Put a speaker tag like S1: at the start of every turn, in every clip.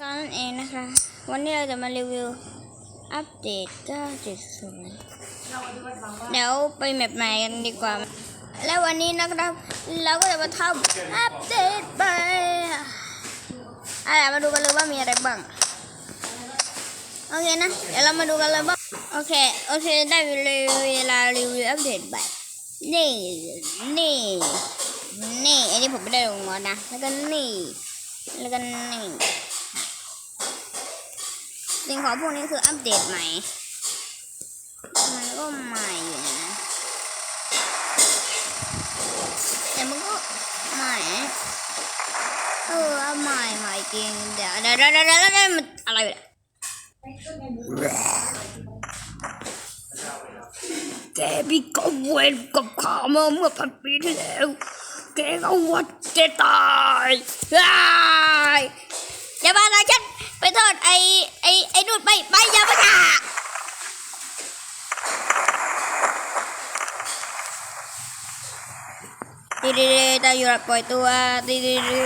S1: กันนั่นเองนะคะ วันนี้เราจะมารีวิวอัปเดต 9.0 เดี๋ยวไปแมปใหม่กันดีกว่า และวันนี้นะครับ เราก็จะมาทำอัปเดตไปอะไรมาดูกันเลยว่ามีอะไรบ้าง โอเคนะ เดี๋ยวเรามาดูกันเลยว่าโอเค โอเค ได้เวลารีวิวอัปเดตไปนี่ นี่ นี่ อันนี้ผมไม่ได้ลงมานะ แล้วก็นี่ แล้วก็นี่ สิ่งของพวกนี้คืออัปเดตใหม่ มันก็ใหม่อยู่นะ แต่มันก็ใหม่ เออใหม่ใหม่จริงเดี๋ยวเดี๋ยวเดี๋ยวเดี๋ยวเดี๋ยวเดี๋ยวมันอะไรเนี่ยแกพี่ก็เวรกับข้ามาเมื่อพันปีที่แล้ว แกก็วัดแกตายว้ายอย่ามาละฉัน ไปโทษไอ้ไอ้ไอ้นู่นไปไปอย่ามาด่าดีดีดีตาอยู่ปล่อยตัวดีดีดี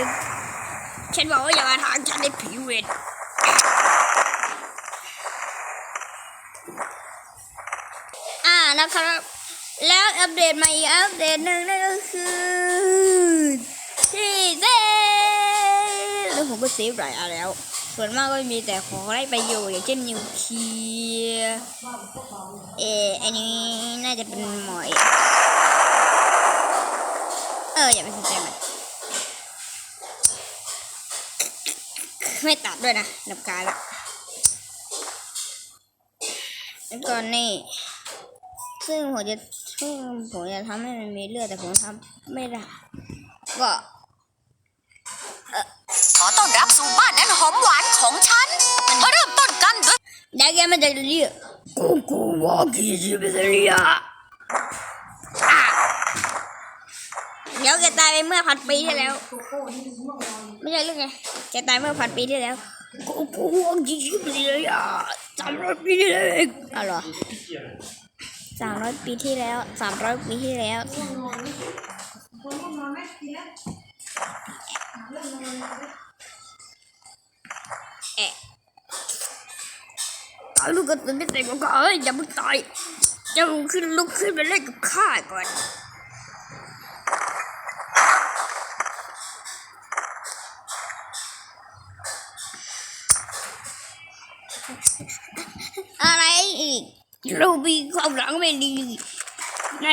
S1: ฉันบอกว่าอย่ามาทางฉันในผีเวรอ่านะครับ แล้วอัปเดตมาอีกอัปเดตหนึ่งนั่นก็คือที่เซแล้วผมก็เซฟหลายอันแล้ว ส่วนมากก็มีแต่ของไร้ประโยชน์อย่างเช่นนิวเคลียร์เอออันนี้น่าจะเป็นหมอย เอออย่าไปสนใจมันไม่ตัดด้วยนะลำกาญละแล้วก็นี่ ซึ่งผมจะซึ่งผมจะทำให้มันมีเลือดแต่ผมทำไม่ได้ ก็
S2: ด้วย
S1: เดี๋ยวแกมันจะเรียกกูกูว่ากี่สิบเรียเดี๋ยวแกตายไปเมื่อพันปีที่แล้ว ไม่ใช่เรื่องไงแกตายเมื่อพันปีที่แล้วกูกูว่ากี่สิบเรียสามร้อยปีที่แล้วเองอ๋อเหรอสามร้อยปีที่แล้วสามร้อยปีที่แล้วแอะตาย ลูกกระสุนไม่เต็มก็เอ้ยอย่าเพิ่งตายเจ้าขึ้นลุกขึ้นไปเล่นกับข้าก่อนอะไรอีกเรามีความหลังไม่ดีใน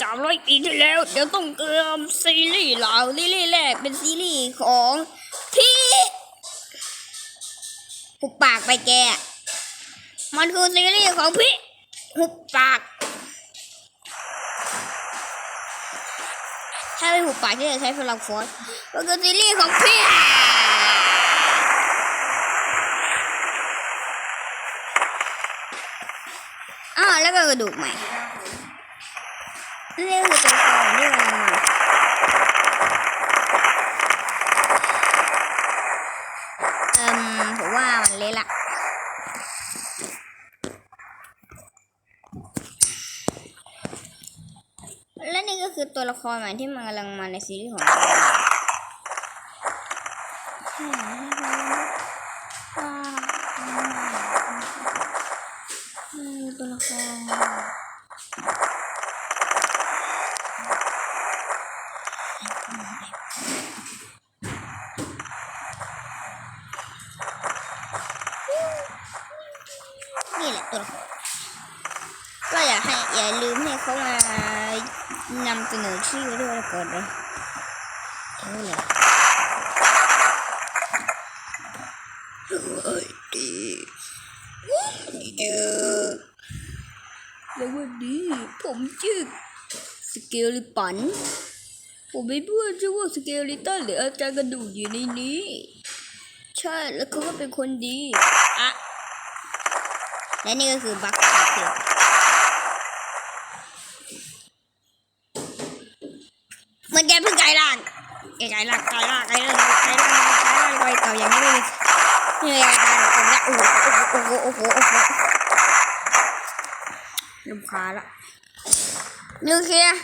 S1: สามร้อยปีที่แล้ว เดี๋ยวต้องเตรียมซีรีส์เหล่าซีรีส์แรกเป็นซีรีส์ของพี่หุบปากไปแก มันคือซีรีส์ของพี่หุบปาก ถ้าไม่หุบปากที่จะใช้พลังฟอสมันคือซีรีส์ของพี่อ้าวแล้วก็กระดูกใหม่นี่คือตัวละครที่กำลังมาเอ่มผมว่ามันเละละ และนี่ก็ คอตัวละครใหม่ที่มันกำลังมาในซีรีส์ของเราตัวละครนี่แหละตัวละครก็อยากให้อย่าลืมให้เขามา นำเสนอชื่อด้วยก่อนเท่าไหร่เฮ้ยดีดีเจอแล้ววันนี้ผมชื่อสเกลิปัน ผมเป็นเพื่อนชื่อว่าสเกลิตันหรืออาจารย์กระดูกอยู่ในนี้ ใช่แล้วเขาก็เป็นคนดีอะและนี่ก็คือบัคเธอเหมันแกเพิ่งกลายร่างแกกลายร่างกลายร่างกลายร่างกลายร่างกลายร่างไปเก่าอย่างนี้ไม่มีไม่มีอะไรตายหรอกผมเนี่ยโอ้โห โอ้โหโอ้โหลำคาละนิวเคลียร์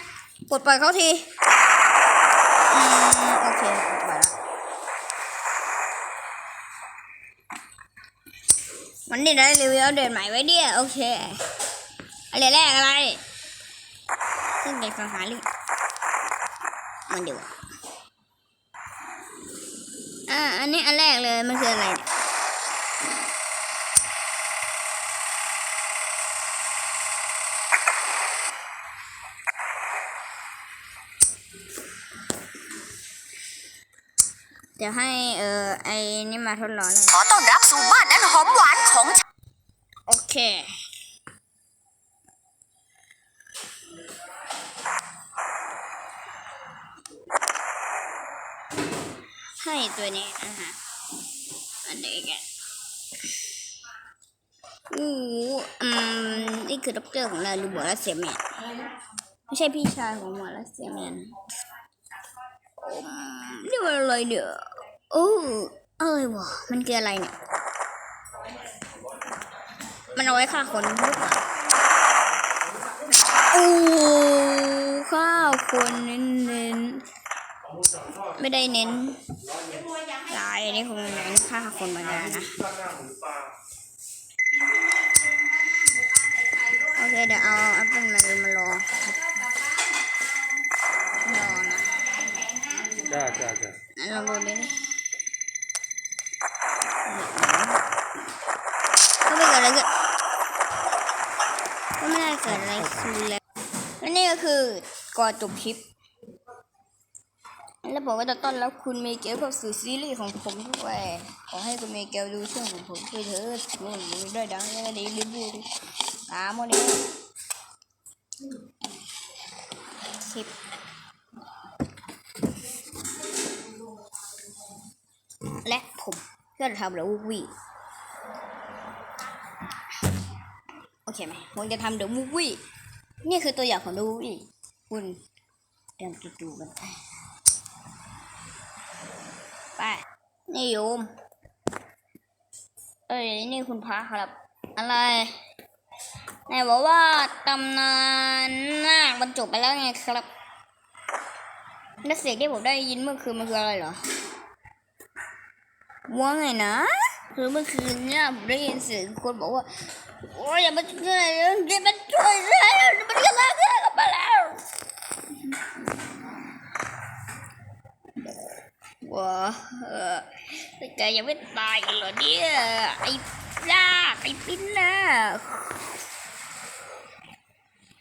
S1: ปลดปล่อยเขาทีอืมโอเคปลดปล่อยละวันนี้ได้รีวิวเดตใหม่ไว้เนี่ยโอเคอะไรแรกอะไรซึ่งเป็นฟังหาลิมันเดี๋ยวอ่าอันนี้อันแรกเลยมันคืออะไรเนี่ย เดี๋ยวให้เอ่อไอ้นี่มาทดลองเลย
S2: ขอต้อนรับสู่บ้านอันหอมหวานของฉัน
S1: โอเค ให้ตัวนี้อะฮะอันนี้กันอู้อืมนี่คือด็อกเตอร์ของเราหรือหมอรัสเซียแมนไม่ใช่พี่ชายของหมอรัสเซียแมนอืม นี่มันอะไรเนี่ยโอ้อะไรวะมันคืออะไรเนี่ย มันเอาไว้ฆ่าคนหรือเปล่าโอ้ฆ่าคนเน้นเน้นไม่ได้เน้นลายอันนี้คงเน้นฆ่าคนเหมือนกันนะโอเคเดี๋ยวเอาแอปเปิลมามารอร
S3: จ้าจ้าจ้า
S1: อันลองดูดิก็ไม่เกิดอะไรขึ้นก็ไม่ได้เกิดอะไรขึ้นเลยและนี่ก็คือก่อนจบคลิป แล้วผมก็จะต้อนรับคุณเมเกลเข้าสู่ซีรีส์ของผมด้วยขอให้คุณเมเกลดูช่องของผมด้วยเถิดนู่นนี่ด้วยดังยังไงดีรีบูดิตามมาเลคลิป เพื่อนทำเดอะมูฟวี่โอเคไหมผมจะทำเดอะมูฟวี่นี่คือตัวอย่างของเดอะมูฟวี่คุณเตรียมจะดูกันไปนี่โยมเอ้ยนี่คุณพระครับ อะไรไหนบอกว่าตำนานนาคบรรจบไปแล้วไงครับและเสียงที่ผมได้ยินเมื่อคืนมันคืออะไรเหรอ ว่าไงนะ คือเมื่อคืนเนี่ยผมได้ยินเสียงคนบอกว่า โอ้ยอย่ามาช่วยเลยอย่ามาช่วยเลยมันกำลังเกิดมาแล้วว้าเออแต่แกยังไม่ตายกันเหรอเนี่ยไอ้ลากไอ้ปิ้นนะ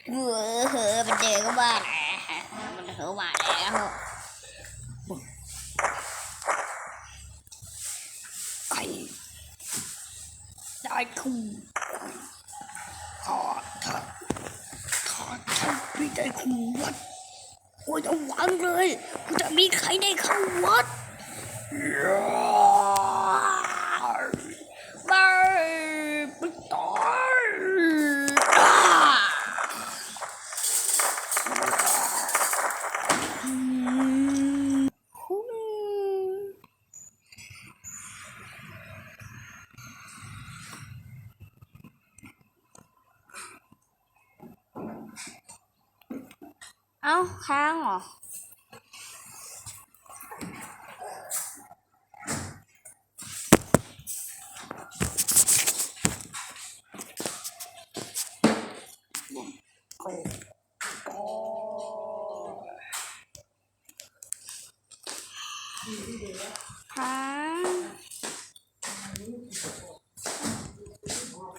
S1: เออเออมันเจอก็บ้าแหละมันเถอะมาแล้ว ไก่ได้คู่ถ้าถ้าถ้าฉันไม่ได้คู่ วัดกูจะหวังเลยกูจะมีใครได้เข้าวัด เอ้าค้างเหรอ